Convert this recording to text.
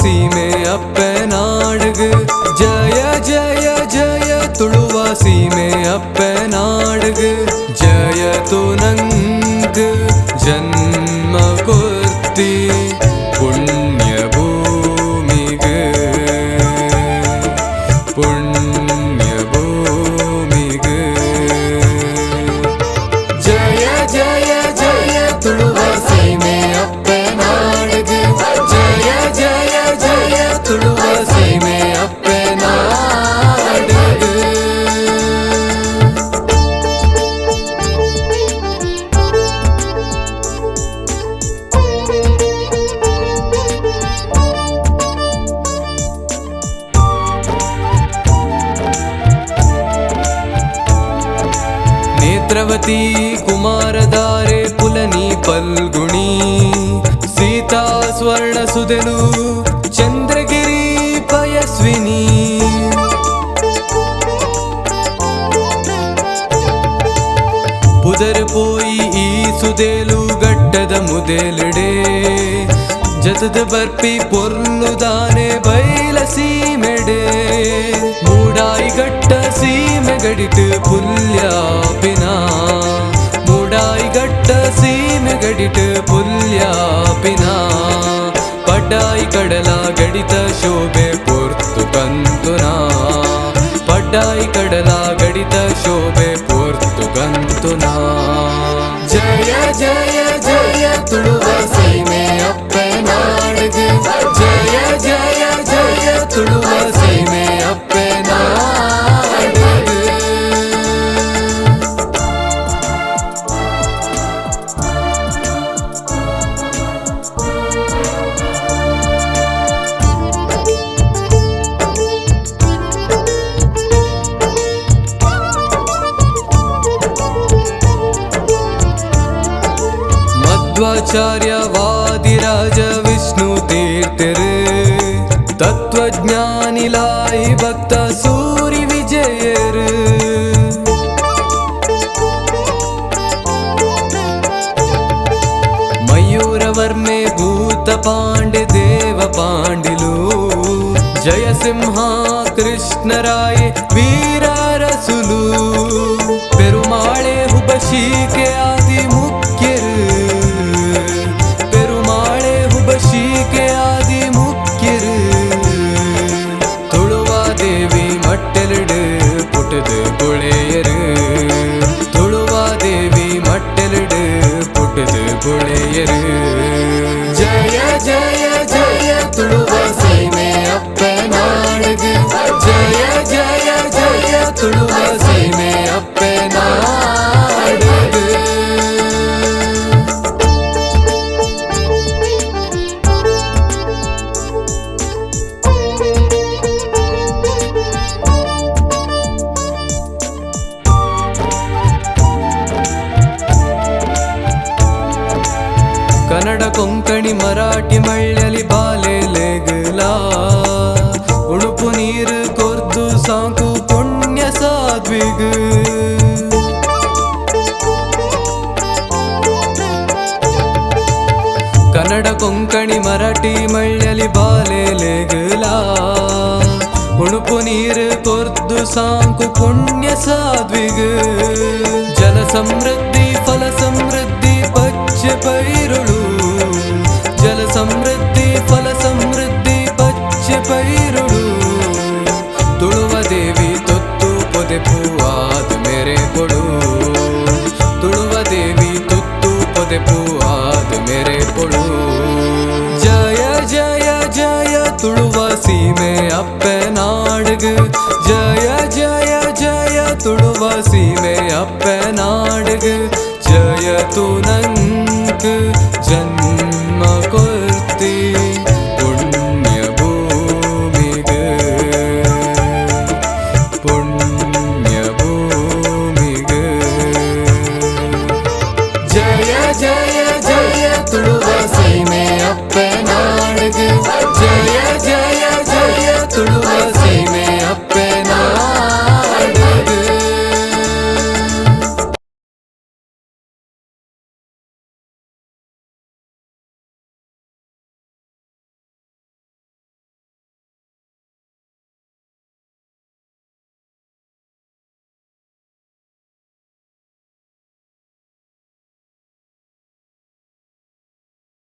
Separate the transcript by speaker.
Speaker 1: सीमे अपनाड़ग जय जय जय तुवा में अपनाड़ग जय तो नंग ರೇವತಿ ಕುಮಾರಧಾರೆ ಪುಲನಿ ಪಲ್ಗುಣಿ, ಸೀತಾ ಸ್ವರ್ಣ ಚಂದ್ರಗಿರಿ ಪಯಸ್ವಿನಿ. ಪುದರ್ ಪೋಯಿ ಈ ಸುದೇಲು ಗಟ್ಟದ ಮುದೇಲಿಡೆ, ಜತದ ಬರ್ಪಿ ಪೊರ್ಲುದಾನೆ ಬೈಲ ಮೂಡಾಯಿ ಗಟ್ಟ ಪುಲ್ಯಾಪಿನ ಮೂಡಾಯಿ ಗಟ್ಟ ಸೀಮೆ ಗಡಿಟ್ ಪುಲ್ಯಾಪಿನ ಪಡ್ಡಾಯಿ ಕಡಲ ಗಡಿತ ಶೋಭೆ ಪೂರ್ತು ಕಂತುನಾ ಪಡ್ಡಾಯಿ ಕಡಲ ಗಡಿತ ಶೋಭೆ ಪೊರ್ತು ಕಂತುನಾ ಜಯ ಜಯ ಜಯ ತುಳುವ ಸೀಮೆ चार्य विष्णुतीर्तिर् तत्त्वज्ञानि भक्त सूरि मयूरवर्मे भूत पाण्डे जयसिंहा कृष्णराय वीरारसुलु। ಮರಾಠಿ ಮಳ್ಳಲಿ ಬಾಲೆ ಲೆಗಲ. ಉಡುಪು ನೀರು ಕೊರ್ದು ಸಾಕು ಪುಣ್ಯ ಸಾಧ್ವಿಗ. ಕನ್ನಡ ಕೊಂಕಣಿ ಮರಾಠಿ ಮಳ್ಳಲಿ ಬಾಲೆ ಲೆಗಲ. ಉಣುಪು ನೀರು ಕೊರ್ದು ಸಾಕು ಪುಣ್ಯ ಸಾಧ್ವಿಗ. ಜಲ ಸಮೃದ್ಧಿ, ಫಲ ಸಮೃದ್ಧಿ, ಪಚ್ಚ ಪೈರುಳು. ಜಯ ತುಳುವ ಸೀಮೆ ಅಪ್ಪನಾಡ್ಗ್ ಜಯ ಜಯ ಜಯ ತುಳುವ ಸೀಮೆ ಅಪ್ಪನಾಡ್ಗ್ ಜಯ ತು